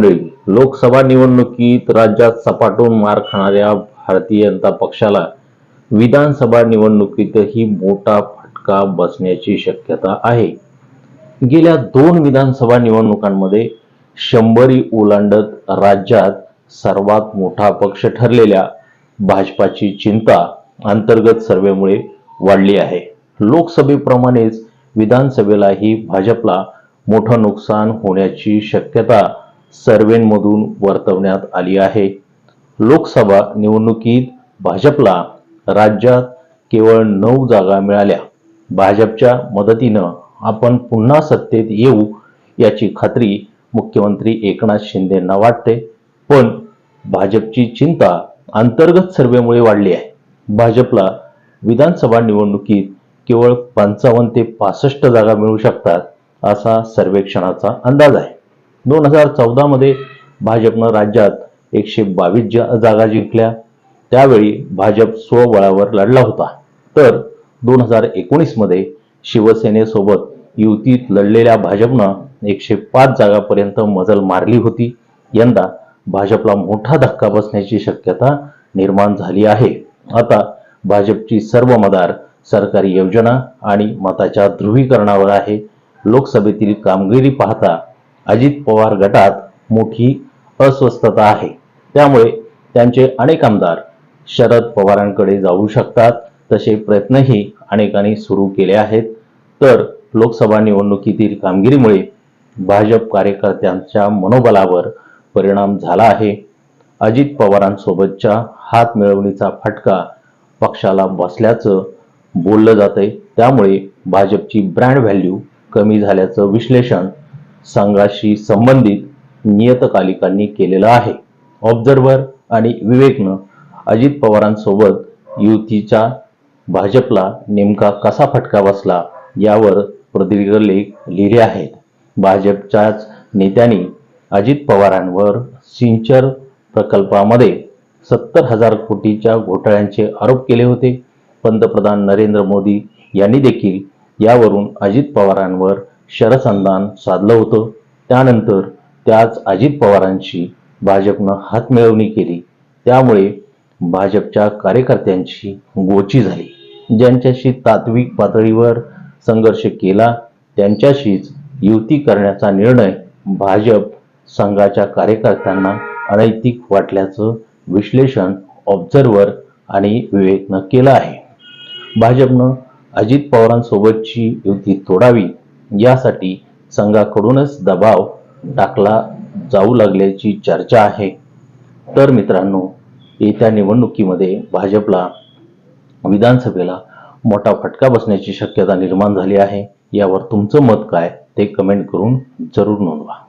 मिळेल लोकसभा निवडणुकीत राज्यात सपाटून मार खाणाऱ्या भारतीय जनता पक्षाला विधानसभा निवडणुकीतही मोठा फटका बसण्याची शक्यता आहे. गेल्या दोन विधानसभा निवडणुकांमध्ये शंभरी ओलांडत राज्यात सर्वात मोठा पक्ष ठरलेल्या भाजपाची चिंता अंतर्गत सर्वेमुळे वाढली आहे. लोकसभेप्रमाणेच विधानसभेलाही भाजपला मोठं नुकसान होण्याची शक्यता सर्वेमधून वर्तवण्यात आली आहे. लोकसभा निवडणुकीत भाजपला राज्यात केवळ नऊ जागा मिळाल्या. भाजपच्या मदतीनं आपण पुन्हा सत्तेत येऊ याची खात्री मुख्यमंत्री एकनाथ शिंदेंना वाटते. पण भाजपची चिंता अंतर्गत सर्वेमुळे वाढली आहे. भाजपला विधानसभा निवडणुकीत केवळ पंचावन्न ते पासष्ट जागा मिळू शकतात असा सर्वेक्षणाचा अंदाज आहे. दोन हजार चौदामध्ये भाजपनं राज्यात एकशे बावीस जा जागा जिंकल्या त्यावेळी भाजप स्वबळावर लढला होता. तर दोन हजार एकोणीसमध्ये शिवसेनेसोबत युतीत लढलेल्या भाजपनं एकशे पाच जागापर्यंत मजल मारली होती. यंदा भाजपला मोठा धक्का बसण्याची शक्यता निर्माण झाली आहे. आता भाजपची सर्व मदार सरकारी योजना आणि मताच्या ध्रुवीकरणावर आहे. लोकसभेतील कामगिरी पाहता अजित पवार गटात मोठी अस्वस्थता आहे. त्यामुळे त्यांचे अनेक आमदार शरद पवारांकडे जाऊ शकतात. तसे प्रयत्नही अनेकांनी सुरू केले आहेत. तर लोकसभा निवडणुकीतील कामगिरीमुळे भाजप कार्यकर्त्यांच्या मनोबलावर परिणाम झाला आहे. अजित पवारांसोबतच्या हात मिळवणीचा फटका पक्षाला बसल्याचं बोललं जातंय. त्यामुळे भाजपची ब्रँड व्हॅल्यू कमी झाल्याचं विश्लेषण संघाशी संबंधित नियतकालिकांनी केलेला आहे. ऑब्झर्व्हर आणि विवेकनं अजित पवारांसोबत युतीच्या भाजपला नेमका कसा फटका बसला यावर प्रदीर्घ लेख लिहिले आहेत. भाजपच्याच नेत्यांनी अजित पवारांवर सिंचर प्रकल्पामध्ये सत्तर हजार कोटीच्या घोटाळ्यांचे आरोप केले होते. पंतप्रधान नरेंद्र मोदी यांनी देखील यावरून अजित पवारांवर शरसंधान साधलं होतं. त्यानंतर त्याच अजित पवारांशी भाजपनं हातमिळवणी केली. त्यामुळे भाजपच्या कार्यकर्त्यांची गोची झाली. ज्यांच्याशी तात्विक पातळीवर संघर्ष केला त्यांच्याशीच युती करण्याचा निर्णय भाजप संघाच्या कार्यकर्त्यांना अनैतिक वाटल्याचं विश्लेषण ऑब्झर्व्हर आणि विवेकनं केलं आहे. भाजपनं अजित पवारांसोबतची युती तोडावी यासाठी संघाकडूनच दबाव टाकला जाऊ लागल्याची चर्चा आहे. तर मित्रांनो येत्या निवडणुकीमध्ये भाजपला विधानसभेला मोठा फटका बसण्याची शक्यता निर्माण झाली आहे. यावर तुमचं मत काय ते कमेंट करून जरूर नोंदवा.